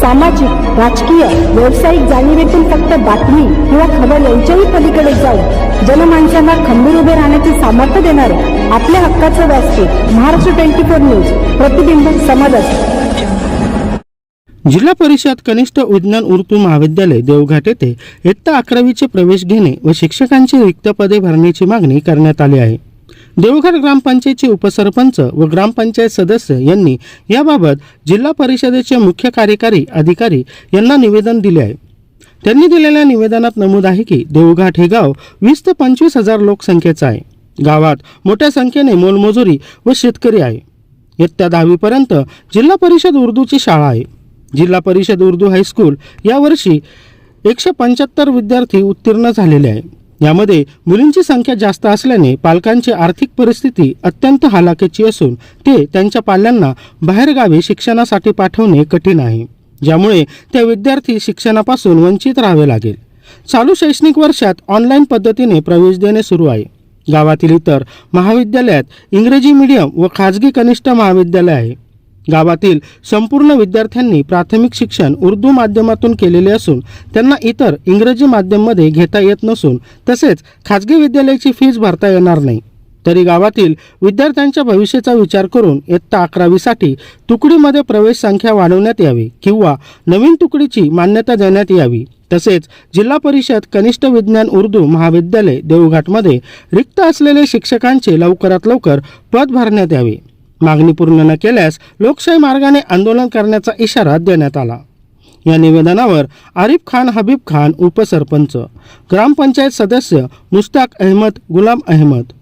सामाजिक राजकीय व्यावसायिक जाणीवेतून फक्त बातमी किंवा खबर यांच्याही पलीकडे जाऊन जनमानसांना खंबीर उभे राहण्याचे सामर्थ्य देणारे आपल्या हक्काचं व्यासपीठ महाराष्ट्र ट्वेंटी फोर न्यूज प्रतिबिंब समाजात जिल्हा परिषद कनिष्ठ विज्ञान उर्दू महाविद्यालय देवघाट येथे इयत्ता अकरावीचे प्रवेश घेणे व शिक्षकांची रिक्त पदे भरण्याची मागणी करण्यात आली आहे. देवघर ग्रामपंचायतचे उपसरपंच व ग्रामपंचायत सदस्य यांनी याबाबत जिल्हा परिषदेचे मुख्य कार्यकारी अधिकारी यांना निवेदन दिले आहे. त्यांनी दिलेल्या निवेदनात नमूद आहे की देवघाट हे गाव वीस ते पंचवीस हजार लोकसंख्येचं आहे. गावात मोठ्या संख्येने मोलमजुरी व शेतकरी आहे. इयत्ता दहावीपर्यंत जिल्हा परिषद उर्दूची शाळा आहे. जिल्हा परिषद उर्दू हायस्कूल यावर्षी एकशे पंच्याहत्तर विद्यार्थी उत्तीर्ण झालेले आहे यामध्ये मुलींची संख्या जास्त असल्याने पालकांची आर्थिक परिस्थिती अत्यंत हालाकीची असून ते त्यांच्या पाल्यांना बाहेरगावी शिक्षणासाठी पाठवणे कठीण आहे ज्यामुळे त्या विद्यार्थी शिक्षणापासून वंचित राहावे लागेल. चालू शैक्षणिक वर्षात ऑनलाईन पद्धतीने प्रवेश देणे सुरू आहे. गावातील इतर महाविद्यालयात इंग्रजी मीडियम व खाजगी कनिष्ठ महाविद्यालय आहे. गावातील संपूर्ण विद्यार्थ्यांनी प्राथमिक शिक्षण उर्दू माध्यमातून केलेले असून त्यांना इतर इंग्रजी माध्यममध्ये घेता येत नसून तसेच खाजगी विद्यालयाची फीज भरता येणार नाही. तरी गावातील विद्यार्थ्यांच्या भविष्याचा विचार करून इयत्ता अकरावीसाठी तुकडीमध्ये प्रवेश संख्या वाढवण्यात यावी किंवा नवीन तुकडीची मान्यता देण्यात यावी. तसेच जिल्हा परिषद कनिष्ठ विज्ञान उर्दू महाविद्यालय देवघाटमध्ये रिक्त असलेले शिक्षकांचे लवकरात लवकर पद भरण्यात यावे. मागणी पूर्ण न केल्यास लोकशाही मार्गाने आंदोलन करण्याचा इशारा देण्यात आला. या निवेदनावर आरिफ खान हबीब खान उपसरपंच ग्रामपंचायत सदस्य मुश्ताक अहमद गुलाम अहमद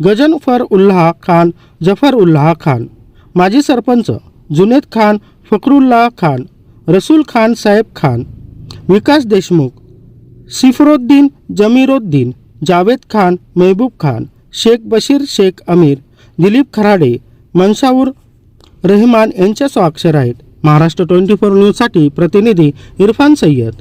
गजनफर उल्लाह खान जफर उल्लाह खान माजी सरपंच जुनेद खान फकरुल्लाह खान रसूल खान साहेब खान विकास देशमुख सिफरोद्दीन जमीरोद्दीन जावेद खान मेहबूब खान शेख बशीर शेख अमीर दिलीप खराडे मनशाऊर रहमान यांच्या स्वाक्षर आहेत. महाराष्ट्र ट्वेंटी फोर न्यूजसाठी प्रतिनिधी इरफान सय्यद.